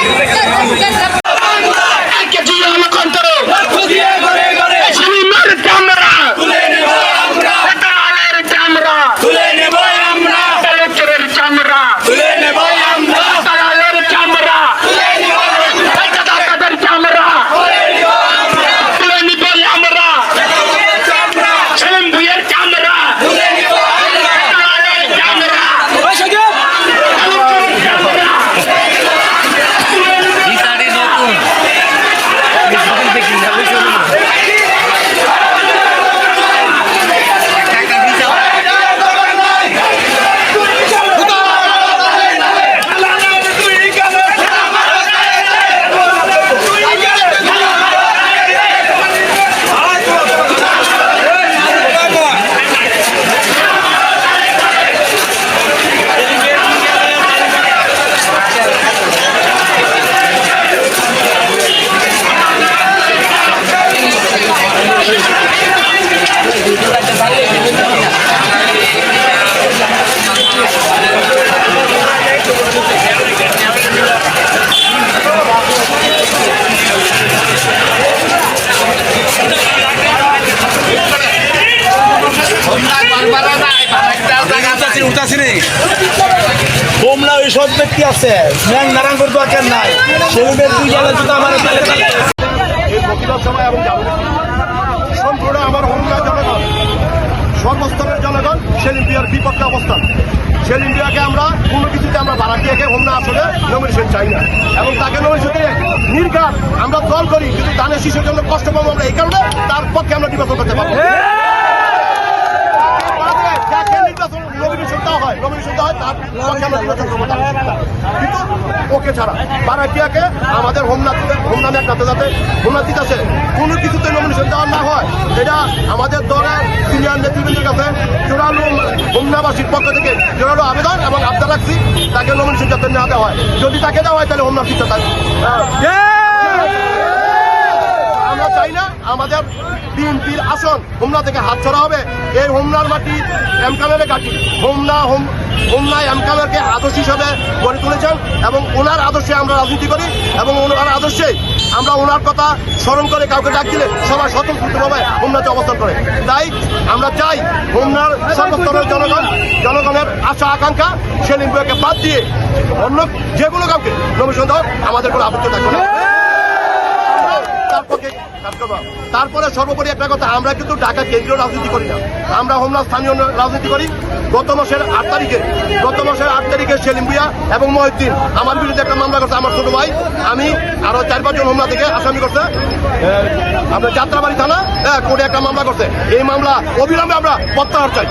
Yes, sir. Yes, sir. হোমলা ওই সব ব্যক্তি আছে ম্যাং নারায়ণগড় দরকার নাই? সেগুলোর দুই জায়গায় জুতো আমার এই প্রতিবাদ এবং সম্পূর্ণ আমার জনগণ সর্বস্তরের জনগণ সেলিম বিয়ার বিপক্ষে অবস্থান। সেলিম বিয়াকে আমরা কোনো কিছুতে আমরা ভাড়াটিয়াকে হোমলা আসলে নমিনেশন চাই না। এবং তাকে নমিনেশন দিয়ে নির্ঘাত আমরা দল করি কিন্তু ধানের শিশুর জন্য কষ্ট পাবো আমরা এই কারণে তার পক্ষে আমরা নির্বাচন করতে পারব যাকে নির্বাচন নমিনেশন দেওয়া হয় নমিনেশন দেওয়া হয় তার ওকে ছাড়া বারাকিয়াকে আমাদের হোমনাথ হোমনাথ যাতে যাতে হোমনাথ আছে। কোনো কিছুতে নমিনেশন দেওয়া না হয়। এটা আমাদের দলের সিনিয়র নেতৃবৃন্দের কাছে জোরালো হোমনাবাসীর পক্ষ থেকে জোরালো আবেদন এবং আবদার রাখছি, তাকে নমিনেশন যাতে না দেওয়া হয়। যদি তাকে দেওয়া হয়, তাহলে হোমনাথ থাকবে আমরা চাই না আমাদের বিএনপির আসন। হোমনা থেকে হাত ছড়া হবে। এই হোমনার মাটি এমকামের ঘাটি হোমনা, হোম হোমনা এমকামেরকে আদর্শ হিসাবে গড়ে তুলেছেন এবং ওনার আদর্শে আমরা রাজনীতি করি এবং ওনার আদর্শে আমরা ওনার কথা স্মরণ করে কাউকে ডাক দিলে সবাই স্বতন্ত্রভাবে হোমনাতে অবস্থান করে। তাই আমরা চাই হোমনার সর্বস্তরের জনগণ, জনগণের আশা, আকাঙ্ক্ষা সেলিম বাদ দিয়ে অন্য যে কোনো কাউকে দেওয়ার আমাদের কোনো আপত্তি থাকবে না তার পক্ষে কাজ করব। তারপরে সর্বোপরি একটা কথা, আমরা কিন্তু ঢাকা কেন্দ্রীয় রাজনীতি করি না। আমরা হোমলা স্থানীয় রাজনীতি করি। গত মাসের আট তারিখে, গত মাসের আট তারিখে সেলিম ভুইয়া এবং মহিউদ্দিন আমার বিরুদ্ধে একটা মামলা করছে আমার ছোট ভাই। আমি আরও চার পাঁচজন হোমলা থেকে আসামি করছে। আমরা যাত্রাবাড়ি থানা হ্যাঁ কোর্টে একটা মামলা করছে। এই মামলা অবিলম্বে আমরা প্রত্যাহার চাই।